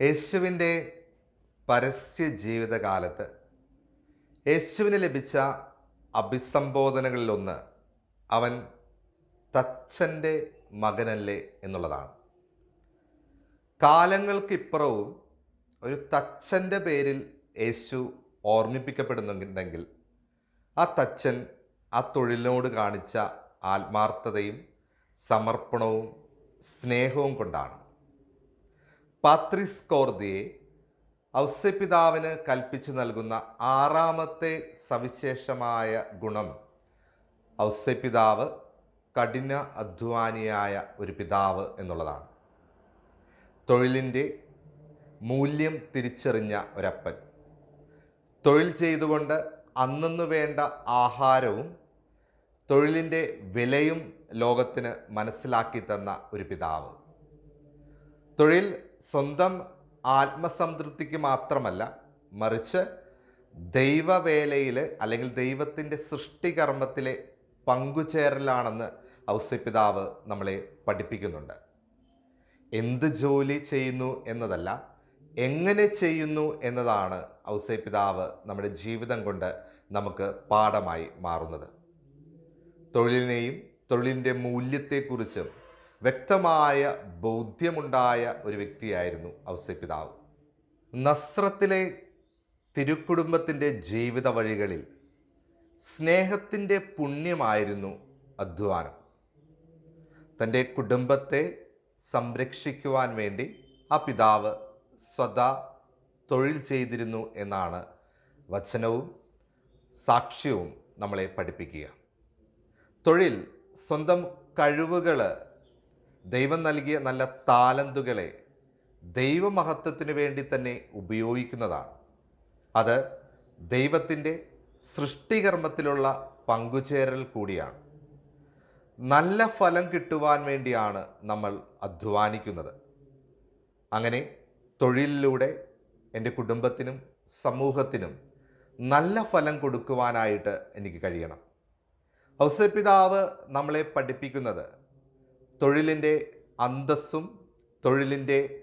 യേശുവിന്റെ പരസ്യ ജീവിതകാലത്ത് യേശുവിന് ലഭിച്ച അഭിസംബോധനകളിലൊന്ന് അവൻ തച്ചന്റെ മകനല്ലേ എന്നുള്ളതാണ്. കാലങ്ങൾക്കിപ്പുറവും ഒരു തച്ചന്റെ പേരിൽ യേശു ഓർമ്മിപ്പിക്കപ്പെടുന്നുണ്ടെങ്കിൽ ആ തച്ചൻ ആ തൊഴിലിനോട് കാണിച്ച ആത്മാർത്ഥതയും സമർപ്പണവും സ്നേഹവും കൊണ്ടാണ്. പാത്രിസ് കോർദിയെ ഔസ്യപിതാവിന് കൽപ്പിച്ചു നൽകുന്ന ആറാമത്തെ സവിശേഷമായ ഗുണം. ഔസ്യപിതാവ് കഠിന അധ്വാനിയായ ഒരു പിതാവ് എന്നുള്ളതാണ്. തൊഴിലിന്റെ മൂല്യം തിരിച്ചറിഞ്ഞ ഒരപ്പൻ. തൊഴിൽ ചെയ്തുകൊണ്ട് അന്നു വേണ്ട ആഹാരവും തൊഴിലിന്റെ വിലയും ലോകത്തിന് മനസ്സിലാക്കി തന്ന ഒരു പിതാവ്. തൊഴിൽ സ്വന്തം ആത്മസംതൃപ്തിക്ക് മാത്രമല്ല മറിച്ച് ദൈവവേലയിൽ അല്ലെങ്കിൽ ദൈവത്തിന്റെ സൃഷ്ടികർമ്മത്തിലെ പങ്കുചേരലാണെന്ന് ഔസ്യപിതാവ് നമ്മളെ പഠിപ്പിക്കുന്നുണ്ട്. എന്ത് ജോലി ചെയ്യുന്നു എന്നതല്ല എങ്ങനെ ചെയ്യുന്നു എന്നതാണ് ഔസേപിതാവ് നമ്മുടെ ജീവിതം കൊണ്ട് നമുക്ക് പാഠമായി മാറുന്നത്. തൊഴിലിനെയും തൊഴിലിന്റെ മൂല്യത്തെക്കുറിച്ചും വ്യക്തമായ ബോധ്യമുണ്ടായ ഒരു വ്യക്തിയായിരുന്നു ഔസേപിതാവ്. നസ്രത്തിലെ തിരുക്കുടുംബത്തിന്റെ ജീവിത വഴികളിൽ സ്നേഹത്തിന്റെ പുണ്യമായിരുന്നു അധ്വാനം. തന്റെ കുടുംബത്തെ സംരക്ഷിക്കുവാൻ വേണ്ടി ആ പിതാവ് സദാ തൊഴിൽ ചെയ്തിരുന്നു എന്നാണ് വചനവും സാക്ഷ്യവും നമ്മളെ പഠിപ്പിക്കുക. തൊഴിൽ സ്വന്തം കഴിവുകൾ ദൈവം നൽകിയ നല്ല താലന്തുകളെ ദൈവമഹത്വത്തിന് വേണ്ടി തന്നെ ഉപയോഗിക്കുന്നതാണ്. അത് ദൈവത്തിന്റെ സൃഷ്ടികർമ്മത്തിലുള്ള പങ്കുചേരൽ കൂടിയാണ്. നല്ല ഫലം കിട്ടുവാൻ വേണ്ടിയാണ് നമ്മൾ അധ്വാനിക്കുന്നത്. അങ്ങനെ തൊഴിലിലൂടെ എന്റെ കുടുംബത്തിനും സമൂഹത്തിനും നല്ല ഫലം കൊടുക്കുവാനായിട്ട് എനിക്ക് കഴിയണം. ഔസപിതാവ് നമ്മളെ പഠിപ്പിക്കുന്നത് തൊഴിലിന്റെ അന്തസ്സും തൊഴിലിന്റെ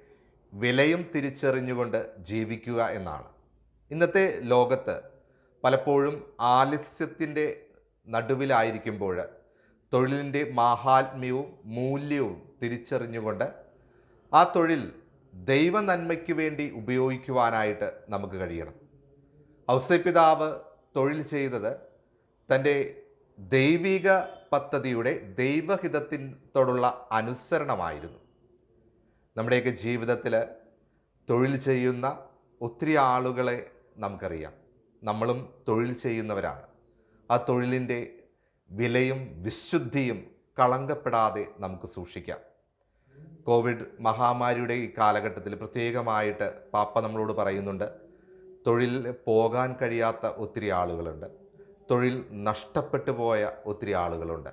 വിലയും തിരിച്ചറിഞ്ഞുകൊണ്ട് ജീവിക്കുക എന്നാണ്. ഇന്നത്തെ ലോകത്ത് പലപ്പോഴും ആലസ്യത്തിന്റെ നടുവിലായിരിക്കുമ്പോൾ തൊഴിലിന്റെ മാഹാത്മ്യവും മൂല്യവും തിരിച്ചറിഞ്ഞുകൊണ്ട് ആ തൊഴിൽ ദൈവ നന്മയ്ക്ക് വേണ്ടി ഉപയോഗിക്കുവാനായിട്ട് നമുക്ക് കഴിയണം. ഔസപിതാവ് തൊഴിൽ ചെയ്തത് തന്റെ ദൈവിക പദ്ധതിയുടെ ദൈവഹിതത്തിനോടുള്ള അനുസരണമായിരുന്നു. നമ്മുടെയൊക്കെ ജീവിതത്തിൽ തൊഴിൽ ചെയ്യുന്ന ഒത്തിരി ആളുകളെ നമുക്കറിയാം. നമ്മളും തൊഴിൽ ചെയ്യുന്നവരാണ്. ആ തൊഴിലിന്റെ വിലയും വിശുദ്ധിയും കളങ്കപ്പെടാതെ നമുക്ക് സൂക്ഷിക്കാം. കോവിഡ് മഹാമാരിയുടെ ഈ കാലഘട്ടത്തിൽ പ്രത്യേകമായിട്ട് പാപ്പ നമ്മളോട് പറയുന്നുണ്ട് തൊഴിൽ പോകാൻ കഴിയാത്ത ഒത്തിരി ആളുകളുണ്ട്. തൊഴിൽ നഷ്ടപ്പെട്ടു പോയ ഒത്തിരി ആളുകളുണ്ട്.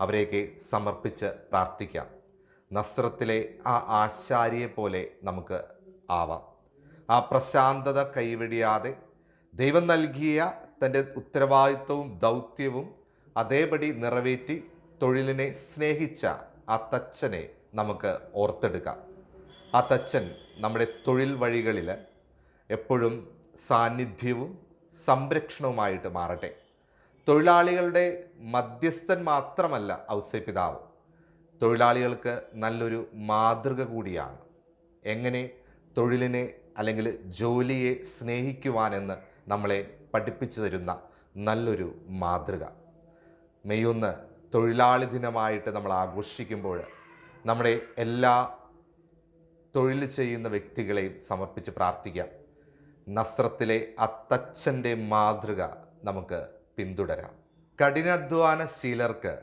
അവരെയൊക്കെ സമർപ്പിച്ച് പ്രാർത്ഥിക്കാം. നസ്രത്തിലെ ആ ആശാരിയെ പോലെ നമുക്ക് ആവാം. ആ പ്രശാന്തത കൈവെടിയാതെ ദൈവം നൽകിയ തന്റെ ഉത്തരവാദിത്വവും ദൗത്യവും അതേപടി നിറവേറ്റി തൊഴിലിനെ സ്നേഹിച്ച ആ തച്ചനെ നമുക്ക് ഓർത്തെടുക്കാം. ആ തച്ചൻ നമ്മുടെ തൊഴിൽ വഴികളിൽ എപ്പോഴും സാന്നിധ്യവും സംരക്ഷണവുമായിട്ട് മാറട്ടെ. തൊഴിലാളികളുടെ മധ്യസ്ഥൻ മാത്രമല്ല ഔസേപിതാവ് തൊഴിലാളികൾക്ക് നല്ലൊരു മാതൃക കൂടിയാണ്. എങ്ങനെ തൊഴിലിനെ അല്ലെങ്കിൽ ജോലിയെ സ്നേഹിക്കുവാനെന്ന് നമ്മളെ പഠിപ്പിച്ചു തരുന്ന നല്ലൊരു മാതൃക. മെയ് ഒന്ന് തൊഴിലാളി ദിനമായിട്ട് നമ്മൾ ആഘോഷിക്കുമ്പോൾ നമ്മുടെ എല്ലാ തൊഴിൽ ചെയ്യുന്ന വ്യക്തികളെയും സമർപ്പിച്ച് പ്രാർത്ഥിക്കാം. നസ്രത്തിലെ അത്തച്ഛന്റെ മാതൃക നമുക്ക് പിന്തുടരാം. കഠിനാധ്വാന ശീലർക്ക്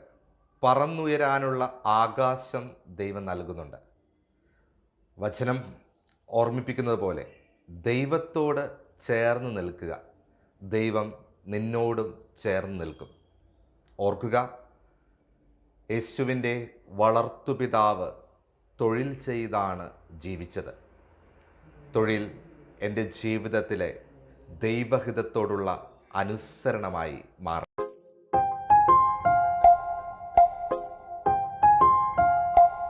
പറന്നുയരാനുള്ള ആകാശം ദൈവം നൽകുന്നുണ്ട്. വചനം ഓർമ്മിപ്പിക്കുന്നത് പോലെ ദൈവത്തോട് ചേർന്ന് നിൽക്കുക. ദൈവം നിന്നോടും ചേർന്ന് നിൽക്കും. ഓർക്കുക യേശുവിന്റെ വളർത്തുപിതാവ് തൊഴിൽ ചെയ്താണ് ജീവിച്ചത്. തൊഴിൽ എന്റെ ജീവിതത്തിലെ ദൈവഹിതത്തോടുള്ള അനുസരണമായി മാറും.